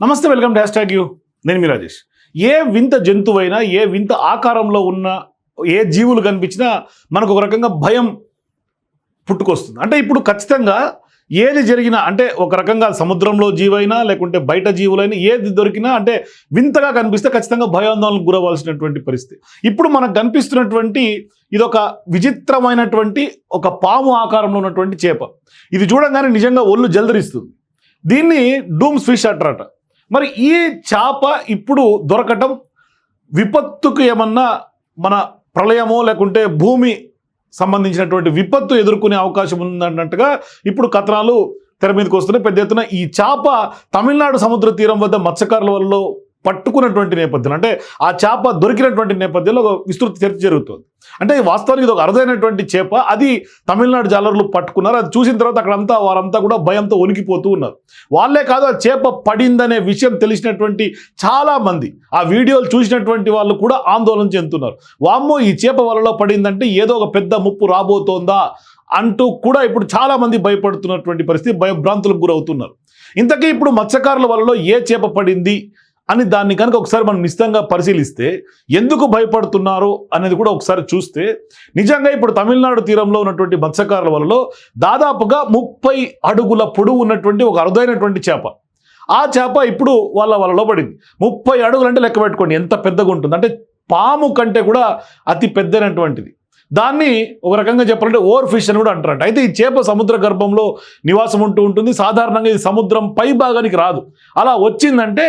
నమస్తే welcome dash tag you. నేను మీ రాజేష్. ఏ వింత జంతువైనా ఏ వింత ఆకారంలో ఉన్న ఏ జీవులు కనిపించినా మనకు ఒక రకంగా భయం పుట్టుకొస్తుంది. అంటే ఇప్పుడు ఖచ్చితంగా ఏది జరిగినా అంటే ఒక రకంగా సముద్రంలో జీవైనా లేకుంటే బయట జీవులైనా ఏది దొరికినా అంటే వింతగా కనిపిస్తే ఖచ్చితంగా భయాందోళనకు గురవ్వాల్సినటువంటి పరిస్థితి. ఇప్పుడు మనకు కనిపిస్తున్నటువంటి ఇదొక విచిత్రమైనటువంటి ఒక పాము ఆకారంలో ఉన్నటువంటి చేప. ఇది చూడంగానే నిజంగా ఒళ్ళు జల్దరిస్తుంది. దీన్ని డూమ్స్ ఫిష్ అంటారట. మరి ఈ చేప ఇప్పుడు దొరకటం విపత్తుకు ఏమన్నా మన ప్రళయమో లేకుంటే భూమి సంబంధించినటువంటి విపత్తు ఎదుర్కొనే అవకాశం ఉందన్నట్టుగా ఇప్పుడు కథనాలు తెర మీదకి వస్తున్నాయి. పెద్ద ఎత్తున ఈ చేప తమిళనాడు సముద్ర తీరం వద్ద మత్స్యకారుల వల్ల పట్టుకున్నటువంటి నేపథ్యం అంటే ఆ చేప దొరికినటువంటి నేపథ్యంలో ఒక విస్తృత చర్చ జరుగుతుంది. అంటే వాస్తవానికి ఇది ఒక అరుదైనటువంటి చేప. అది తమిళనాడు జాలర్లు పట్టుకున్నారు. అది చూసిన తర్వాత అక్కడంతా వారంతా కూడా భయంతో వణికిపోతూ ఉన్నారు. వాళ్ళే కాదు ఆ చేప పడిందనే విషయం తెలిసినటువంటి చాలామంది ఆ వీడియోలు చూసినటువంటి వాళ్ళు కూడా ఆందోళన చెందుతున్నారు. వామ్మో ఈ చేప వలలో పడిందంటే ఏదో ఒక పెద్ద ముప్పు రాబోతోందా అంటూ కూడా ఇప్పుడు చాలామంది భయపడుతున్నటువంటి పరిస్థితి భయభ్రాంతులకు గురవుతున్నారు. ఇంతకీ ఇప్పుడు మత్స్యకారుల వలలో ఏ చేప పడింది? అని దాన్ని కనుక ఒకసారి మనం నిశ్చితంగా పరిశీలిస్తే ఎందుకు భయపడుతున్నారు అనేది కూడా ఒకసారి చూస్తే నిజంగా ఇప్పుడు తమిళనాడు తీరంలో ఉన్నటువంటి మత్స్యకారుల వలలో దాదాపుగా ముప్పై అడుగుల పొడవు ఉన్నటువంటి ఒక అరుదైనటువంటి చేప. ఆ చేప ఇప్పుడు వాళ్ళ వలలో పడింది. ముప్పై అడుగులు అంటే లెక్క పెట్టుకోండి ఎంత పెద్దగా ఉంటుంది అంటే పాము కంటే కూడా అతి పెద్దైనటువంటిది. దాన్ని ఒక రకంగా చెప్పాలంటే ఓవర్ ఫిష్ అని కూడా అంటారంట. అయితే ఈ చేప సముద్ర గర్భంలో నివాసం ఉంటూ ఉంటుంది. సాధారణంగా ఇది సముద్రం పై భాగానికి రాదు. అలా వచ్చిందంటే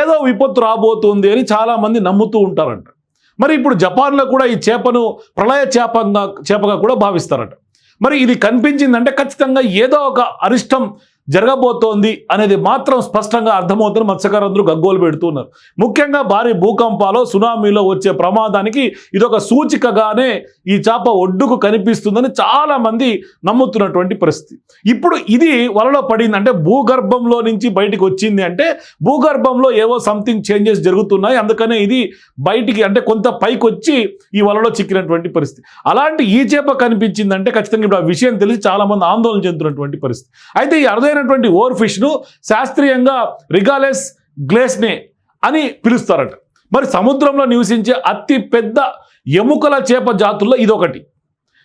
ఏదో విపత్తు రాబోతుంది అని చాలామంది నమ్ముతూ ఉంటారంట. మరి ఇప్పుడు జపాన్లో కూడా ఈ చేపను ప్రళయ చేపంగా చేపగా కూడా భావిస్తారట. మరి ఇది కనిపించిందంటే ఖచ్చితంగా ఏదో ఒక అరిష్టం జరగబోతోంది అనేది మాత్రం స్పష్టంగా అర్థమవుతుంది మత్స్యకారులందరూ గగ్గోలు పెడుతున్నారు. ముఖ్యంగా భారీ భూకంపాలో సునామీలో వచ్చే ప్రమాదానికి ఇదొక సూచికగానే ఈ చేప ఒడ్డుకు కనిపిస్తుందని చాలామంది నమ్ముతున్నటువంటి పరిస్థితి. ఇప్పుడు ఇది వలలో పడింది అంటే భూగర్భంలో నుంచి బయటికి వచ్చింది అంటే భూగర్భంలో ఏవో సంథింగ్ చేంజెస్ జరుగుతున్నాయి. అందుకనే ఇది బయటికి అంటే కొంత పైకి వచ్చి ఈ వలలో చిక్కినటువంటి పరిస్థితి. అలాంటి ఈ చేప కనిపించిందంటే ఖచ్చితంగా ఇప్పుడు ఆ విషయం తెలిసి చాలామంది ఆందోళన చెందుతున్నటువంటి పరిస్థితి. అయితే ఈ అరుదైనటువంటి ఓర్ ఫిష్ను శాస్త్రీయంగా రిగాలెస్ గ్లేస్నే అని పిలుస్తారట. మరి సముద్రంలో నివసించే అతి పెద్ద ఎముకల చేప జాతుల్లో ఇదొకటి.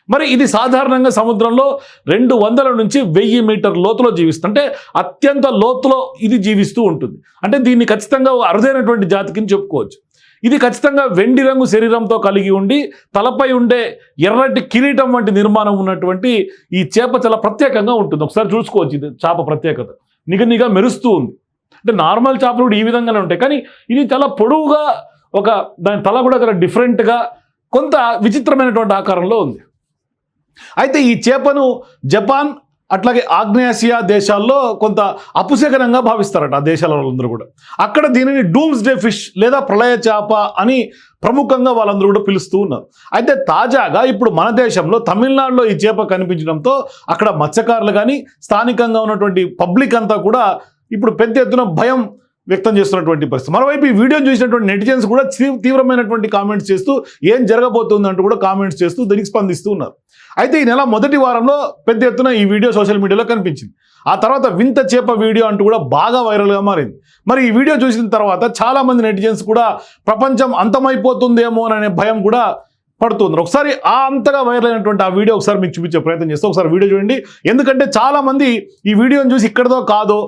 మరి ఇది సాధారణంగా సముద్రంలో రెండు వందల నుంచి వెయ్యి మీటర్ లోతులో జీవిస్తుంటే అత్యంత లోతులో ఇది జీవిస్తూ ఉంటుంది. అంటే దీన్ని ఖచ్చితంగా అరుదైనటువంటి జాతి కింద చెప్పుకోవచ్చు. ఇది ఖచ్చితంగా వెండి రంగు శరీరంతో కలిగి ఉండి తలపై ఉండే ఎర్రటి కిరీటం వంటి నిర్మాణం ఉన్నటువంటి ఈ చేప చాలా ప్రత్యేకంగా ఉంటుంది. ఒకసారి చూసుకోవచ్చు ఇది చేప ప్రత్యేకత. నిగనిగా మెరుస్తూ ఉంది. అంటే నార్మల్ చేపలు కూడా ఈ విధంగానే ఉంటాయి. కానీ ఇది చాలా పొడవుగా ఒక దాని తల కూడా చాలా డిఫరెంట్గా కొంత విచిత్రమైనటువంటి ఆకారంలో ఉంది. అయితే ఈ చేపను జపాన్ అట్లాగే ఆగ్నేయాసియా దేశాల్లో కొంత అపుశకరంగా భావిస్తారట ఆ దేశాల వాళ్ళందరూ కూడా. అక్కడ దీనిని డూమ్స్ డే ఫిష్ లేదా ప్రళయ చేప అని ప్రముఖంగా వాళ్ళందరూ కూడా పిలుస్తూ ఉన్నారు. అయితే తాజాగా ఇప్పుడు మన దేశంలో తమిళనాడులో ఈ చేప కనిపించడంతో అక్కడ మత్స్యకారులు కానీ స్థానికంగా ఉన్నటువంటి పబ్లిక్ అంతా కూడా ఇప్పుడు పెద్ద ఎత్తున భయం వ్యక్తం చేస్తున్నటువంటి పరిస్థితి. మరోవైపు ఈ వీడియోని చూసినటువంటి నెటిజన్స్ కూడా తీవ్రమైనటువంటి కామెంట్స్ చేస్తూ ఏం జరగబోతుంది అంటూ కూడా కామెంట్స్ చేస్తూ దీనికి స్పందిస్తూ ఉన్నారు. అయితే ఈ నెల మొదటి వారంలో పెద్ద ఎత్తున ఈ వీడియో సోషల్ మీడియాలో కనిపించింది. ఆ తర్వాత వింత చేప వీడియో అంటూ కూడా బాగా వైరల్గా మారింది. మరి ఈ వీడియో చూసిన తర్వాత చాలా మంది నెటిజన్స్ కూడా ప్రపంచం అంతమైపోతుందేమో అనే భయం కూడా పడుతుంది. ఒకసారి ఆ అంతగా వైరల్ అయినటువంటి ఆ వీడియో ఒకసారి మీకు చూపించే ప్రయత్నం చేస్తే ఒకసారి వీడియో చూడండి. ఎందుకంటే చాలామంది ఈ వీడియోని చూసి ఇక్కడదో కాదో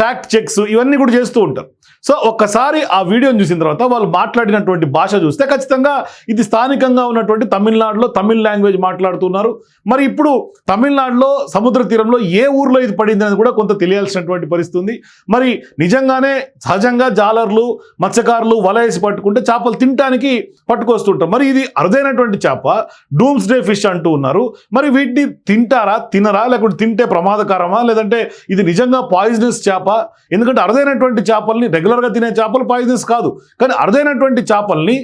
ఫ్యాక్ట్ చెక్స్ ఇవన్నీ కూడా చేస్తూ ఉంటారు. సో ఒక్కసారి ఆ వీడియోని చూసిన తర్వాత వాళ్ళు మాట్లాడినటువంటి భాష చూస్తే ఖచ్చితంగా ఇది స్థానికంగా ఉన్నటువంటి తమిళనాడులో తమిళ్ లాంగ్వేజ్ మాట్లాడుతున్నారు. మరి ఇప్పుడు తమిళనాడులో సముద్ర తీరంలో ఏ ఊర్లో ఇది పడింది అనేది కూడా కొంత తెలియాల్సినటువంటి పరిస్థితి ఉంది. మరి నిజంగానే సహజంగా జాలర్లు మత్స్యకారులు వలయసి పట్టుకుంటే చేపలు తినడానికి పట్టుకొస్తుంటారు. మరి ఇది అరుదైనటువంటి చేప డూమ్స్ డే ఫిష్ అంటూ ఉన్నారు. మరి వీటిని తింటారా తినరా లేకుంటే తింటే ప్రమాదకరమా లేదంటే ఇది నిజంగా పాయిజనస్ చేప చేప ఎందుకంటే అరుదైనటువంటి చేపల్ని రెగ్యులర్గా తినే చేపలు పాయిజన్స్ కాదు. కానీ అరుదైనటువంటి చేపల్ని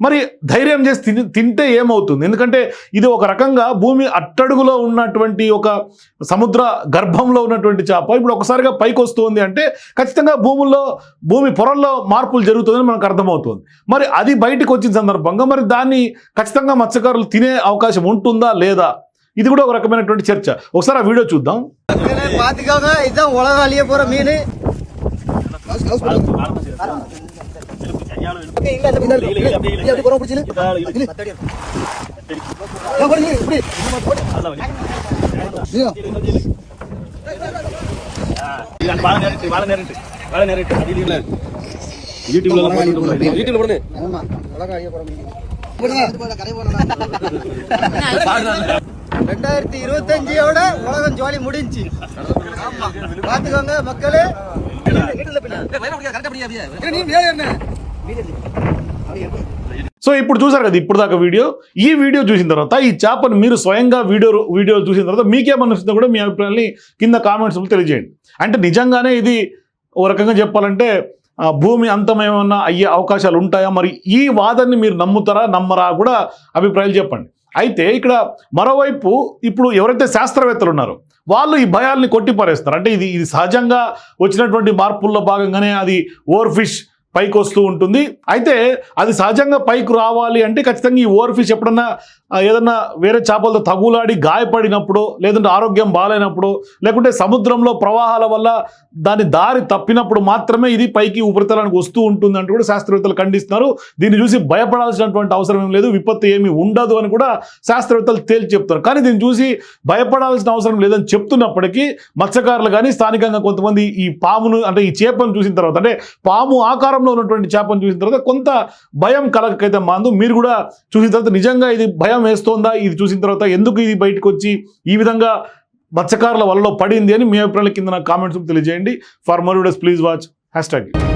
మరి ధైర్యం చేసి తిని తింటే ఏమవుతుంది? ఎందుకంటే ఇది ఒక రకంగా భూమి అట్టడుగులో ఉన్నటువంటి ఒక సముద్ర గర్భంలో ఉన్నటువంటి చేప. ఇప్పుడు ఒకసారిగా పైకి వస్తుంది అంటే ఖచ్చితంగా భూముల్లో భూమి పొరల్లో మార్పులు జరుగుతుందని మనకు అర్థమవుతుంది. మరి అది బయటకు వచ్చిన సందర్భంగా మరి దాన్ని ఖచ్చితంగా మత్స్యకారులు తినే అవకాశం ఉంటుందా లేదా? ఇది కూడా ఒక రకమైనటువంటి చర్చ. ఒకసారి ఆ వీడియో చూద్దాం. பாத்துக்கோங்க இதுதான் உலகம் அழிய போற மீன். யூடியூப்ல யூடியூப்ல போடு அழிய போற மீன் ரெண்டாயிரத்தி இருபத்தஞ்சோட உலகம் ஜோலி முடிஞ்சு பாத்துக்கோங்க மக்களே సో ఇప్పుడు చూసారు కదా ఇప్పుడు దాకా వీడియో ఈ వీడియో చూసిన తర్వాత ఈ చేపను మీరు స్వయంగా వీడియో వీడియో చూసిన తర్వాత మీకేమనిపిస్తుందో కూడా మీ అభిప్రాయాన్ని కింద కామెంట్స్ తెలియజేయండి అంటే నిజంగానే ఇది ఓ రకంగా చెప్పాలంటే ఆ, భూమి అంతమేమన్నా అయ్యే అవకాశాలు ఉంటాయా మరి ఈ వాదనని మీరు నమ్ముతారా నమ్మరా కూడా అభిప్రాయాలు చెప్పండి అయితే ఇక్కడ మరోవైపు ఇప్పుడు ఎవరైతే శాస్త్రవేత్తలు ఉన్నారో వాళ్ళు ఈ భయాల్ని కొట్టిపారేస్తారు అంటే ఇది ఇది సహజంగా వచ్చినటువంటి మార్పుల్లో భాగంగానే అది ఓవర్ ఫిష్ పైకి వస్తూ ఉంటుంది. అయితే అది సహజంగా పైకి రావాలి అంటే ఖచ్చితంగా ఈ ఓవర్ ఫిష్ ఎప్పుడన్నా ఏదన్నా వేరే చేపలతో తగులాడి గాయపడినప్పుడు లేదంటే ఆరోగ్యం బాగాలేనప్పుడు లేకుంటే సముద్రంలో ప్రవాహాల వల్ల దాని దారి తప్పినప్పుడు మాత్రమే ఇది పైకి ఉపరితలానికి వస్తూ ఉంటుంది అంటూ కూడా శాస్త్రవేత్తలు ఖండిస్తున్నారు. దీన్ని చూసి భయపడాల్సినటువంటి అవసరం ఏం లేదు విపత్తు ఏమీ ఉండదు అని కూడా శాస్త్రవేత్తలు తేల్చి చెప్తారు కానీ దీన్ని చూసి భయపడాల్సిన అవసరం లేదని చెప్తున్నప్పటికీ మత్స్యకారులు కానీ స్థానికంగా కొంతమంది ఈ పామును అంటే ఈ చేపను చూసిన తర్వాత అంటే పాము ఆకారం ఆకారంలో ఉన్నటువంటి చేపను చూసిన తర్వాత కొంత భయం కలగకైతే మాందు. మీరు కూడా చూసిన తర్వాత నిజంగా ఇది భయం వేస్తోందా? ఇది చూసిన తర్వాత ఎందుకు ఇది బయటకు వచ్చి ఈ విధంగా మత్స్యకారుల వలలో పడింది అని మీ అభిప్రాయాల కింద నాకు కామెంట్స్ తెలియజేయండి. For more videos please watch hashtag